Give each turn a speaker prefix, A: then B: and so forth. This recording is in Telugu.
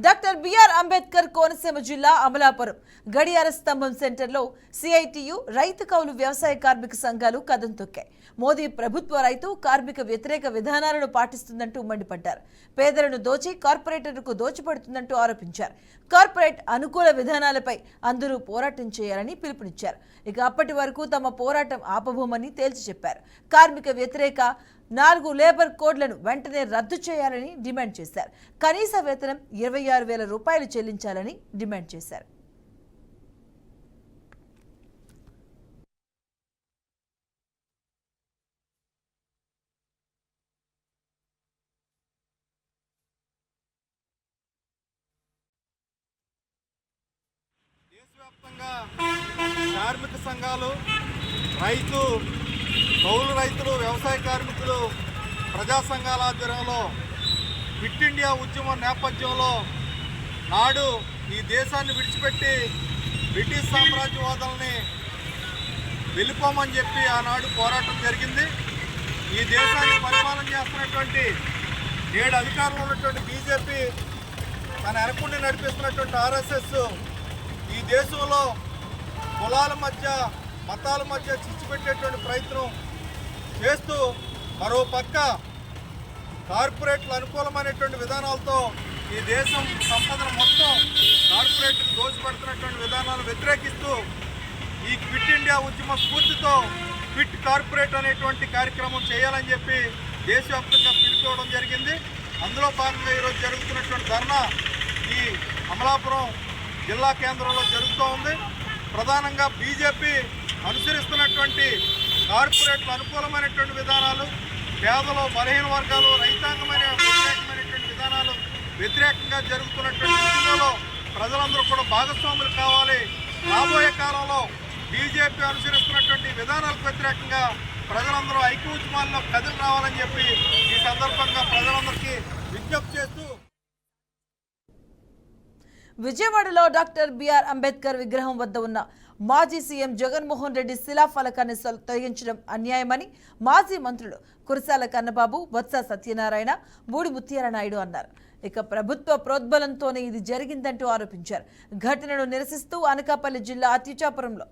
A: да డాక్టర్ బిఆర్ అంబేద్కర్ కోనసీమ జిల్లా అమలాపురం. గడియార స్తంభం సెంటర్లో సిఐటియు రైతు కౌలు వ్యవసాయ కార్మిక సంఘాలు కదం తొక్కాయి. మోదీ ప్రభుత్వ రైతు కార్మిక వ్యతిరేక విధానాలను పాటిస్తుందంటూ మండిపడ్డారు. పేదలను దోచి కార్పొరేటర్లకు దోచిపడుతుందంటూ ఆరోపించారు. కార్పొరేట్ అనుకూల విధానాలపై అందరూ పోరాటం చేయాలని పిలుపునిచ్చారు. ఇక అప్పటి వరకు తమ పోరాటం ఆపబోమని తేల్చి చెప్పారు. కార్మిక వ్యతిరేక నాలుగు లేబర్ కోడ్లను వెంటనే రద్దు చేయాలని డిమాండ్ చేశారు. కనీస వేతనం ఇరవై ఆరు వేల రూపాయలు చెల్లించాలని డిమాండ్ చేశారు.
B: దేశవ్యాప్తంగా కార్మిక సంఘాలు రైతు కౌలు రైతులు వ్యవసాయ కార్మికులు ప్రజా సంఘాల ఆధ్వర్యంలో క్విట్ ఇండియా ఉద్యమం నేపథ్యంలో నాడు ఈ దేశాన్ని విడిచిపెట్టి బ్రిటిష్ సామ్రాజ్యవాదాలని వెళ్ళిపోమని చెప్పి ఆనాడు పోరాటం జరిగింది. ఈ దేశాన్ని పరిపాలన చేస్తున్నటువంటి నేడు అధికారంలో ఉన్నటువంటి బీజేపీ తన ఎనకుండి నడిపిస్తున్నటువంటి ఆర్ఎస్ఎస్ ఈ దేశంలో కులాల మధ్య మతాల మధ్య చిచ్చిపెట్టేటువంటి ప్రయత్నం చేస్తూ మరో పక్క కార్పొరేట్ల అనుకూలమైనటువంటి విధానాలతో ఈ దేశం సంపదను మొత్తం కార్పొరేట్లకు దోచిపెడుతున్నటువంటి విధానాలను వ్యతిరేకిస్తూ ఈ క్విట్ ఇండియా ఉద్యమ స్ఫూర్తితో క్విట్ కార్పొరేట్ అనేటువంటి కార్యక్రమం చేయాలని చెప్పి దేశవ్యాప్తంగా పిలుపుకోవడం జరిగింది. అందులో భాగంగా ఈరోజు జరుగుతున్నటువంటి ధర్నా ఈ అమలాపురం జిల్లా కేంద్రంలో జరుగుతూ ఉంది. ప్రధానంగా బీజేపీ అనుసరిస్తున్నటువంటి కార్పొరేట్ల అనుకూలమైనటువంటి విధానాలు పేదలు బలహీన వర్గాలు రైతాంగం వ్యతిరేకంగా జరుగుతున్నటువంటి విషయంలో ప్రజలందరూ కూడా భాగస్వాములు కావాలి. రాబోయే కాలంలో బీజేపీ అనుసరిస్తున్నటువంటి విధానాలకు వ్యతిరేకంగా ప్రజలందరూ ఐక్య ఉద్యమాల్లో కదిలి రావాలని చెప్పి ఈ సందర్భంగా ప్రజలందరికీ విజ్ఞప్తి చేస్తూ
A: విజయవాడలో డాక్టర్ బిఆర్ అంబేద్కర్ విగ్రహం వద్ద ఉన్న మాజీ సీఎం జగన్మోహన్ రెడ్డి శిలాఫలకాన్ని తొలగించడం అన్యాయమని మాజీ మంత్రులు కురసాల కన్నబాబు బొత్స సత్యనారాయణ బూడి ముత్యాల నాయుడు అన్నారు. ఇక ప్రభుత్వ ప్రోద్బలంతోనే ఇది జరిగిందంటూ ఆరోపించారు. ఘటనను నిరసిస్తూ అనకాపల్లి జిల్లా అతిచాపురంలో